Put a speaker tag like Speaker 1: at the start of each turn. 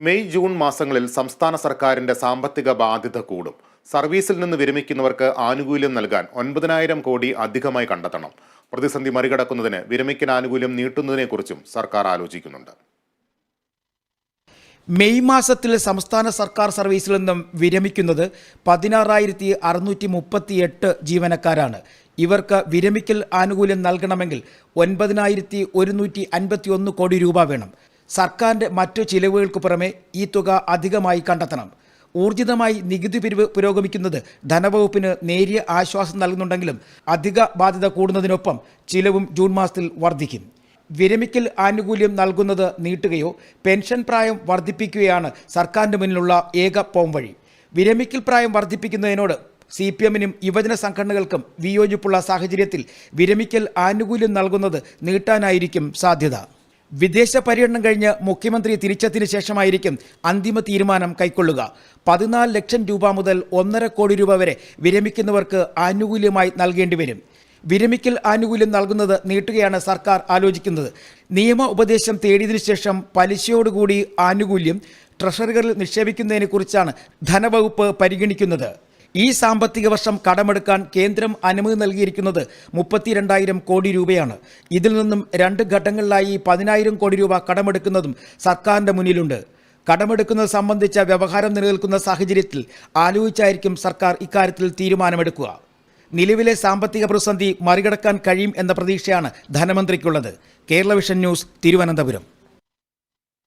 Speaker 1: May June മാസങ്ങളിൽ സംസ്ഥാന സർക്കാരിന്റെ സാമ്പത്തിക ബാധ്യത കൂടും. സർവീസിൽ നിന്ന് വിരമിക്കുന്നവർക്ക് ആനുകൂല്യം നൽകാൻ ഒൻപതിനായിരം കോടി അധികമായി കണ്ടെത്തണം. പ്രതിസന്ധി മറികടക്കുന്നതിന് വിരമിക്കൽ ആനുകൂല്യം നീട്ടുന്നതിനെക്കുറിച്ചും സർക്കാർ ആലോചിക്കുന്നുണ്ട്.
Speaker 2: മെയ് മാസത്തിൽ സംസ്ഥാന സർക്കാർ സർവീസിൽ നിന്നും വിരമിക്കുന്നത് പതിനാറായിരത്തി അറുന്നൂറ്റി മുപ്പത്തി എട്ട് ജീവനക്കാരാണ്. ഇവർക്ക് വിരമിക്കൽ ആനുകൂല്യം നൽകണമെങ്കിൽ ഒൻപതിനായിരത്തി ഒരുന്നൂറ്റി അൻപത്തി ഒന്ന് കോടി രൂപ വേണം. സർക്കാരിന്റെ മറ്റു ചിലവുകൾക്ക് പുറമെ ഈ തുക അധികമായി കണ്ടെത്തണം. ഊർജിതമായി നികുതി പിരിവ് പുരോഗമിക്കുന്നത് ധനവകുപ്പിന് നേരിയ ആശ്വാസം നൽകുന്നുണ്ടെങ്കിലും അധിക ബാധ്യത കൂടുന്നതിനൊപ്പം ചിലവും ജൂൺ മാസത്തിൽ വർദ്ധിക്കും. വിരമിക്കൽ ആനുകൂല്യം നൽകുന്നത് നീട്ടുകയോ പെൻഷൻ പ്രായം വർദ്ധിപ്പിക്കുകയാണ് സർക്കാരിന്റെ മുന്നിലുള്ള ഏക പോംവഴി. വിരമിക്കൽ പ്രായം വർദ്ധിപ്പിക്കുന്നതിനോട് സി പി എമ്മിനും യുവജന സംഘടനകൾക്കും വിയോജിപ്പുള്ള സാഹചര്യത്തിൽ വിരമിക്കൽ ആനുകൂല്യം നൽകുന്നത് നീട്ടാനായിരിക്കും സാധ്യത. വിദേശ പര്യടനം കഴിഞ്ഞ് മുഖ്യമന്ത്രി തിരിച്ചെത്തിന് ശേഷമായിരിക്കും അന്തിമ തീരുമാനം കൈക്കൊള്ളുക. പതിനാല് ലക്ഷം രൂപ മുതൽ ഒന്നര കോടി രൂപ വരെ വിരമിക്കുന്നവർക്ക് ആനുകൂല്യമായി നൽകേണ്ടി വരും. വിരമിക്കൽ ആനുകൂല്യം നൽകുന്നത് നീട്ടുകയാണ് സർക്കാർ ആലോചിക്കുന്നത്. നിയമ ഉപദേശം തേടിയതിനു ശേഷം പലിശയോടുകൂടി ആനുകൂല്യം ട്രഷറികളിൽ നിക്ഷേപിക്കുന്നതിനെക്കുറിച്ചാണ് ധനവകുപ്പ് പരിഗണിക്കുന്നത്. ഈ സാമ്പത്തിക വർഷം കടമെടുക്കാൻ കേന്ദ്രം അനുമതി നൽകിയിരിക്കുന്നത് മുപ്പത്തിരണ്ടായിരം കോടി രൂപയാണ്. ഇതിൽ നിന്നും രണ്ട് ഘട്ടങ്ങളിലായി പതിനായിരം കോടി രൂപ കടമെടുക്കുന്നതും സർക്കാരിന്റെ മുന്നിലുണ്ട്. കടമെടുക്കുന്നത് സംബന്ധിച്ച വ്യവഹാരം നിലനിൽക്കുന്ന സാഹചര്യത്തിൽ ആലോചിച്ചായിരിക്കും സർക്കാർ ഇക്കാര്യത്തിൽ തീരുമാനമെടുക്കുക. നിലവിലെ സാമ്പത്തിക പ്രതിസന്ധി മറികടക്കാൻ കഴിയും എന്ന പ്രതീക്ഷയാണ് ധനമന്ത്രിക്കുള്ളത്. Kerala vision news Thiruvananthapuram.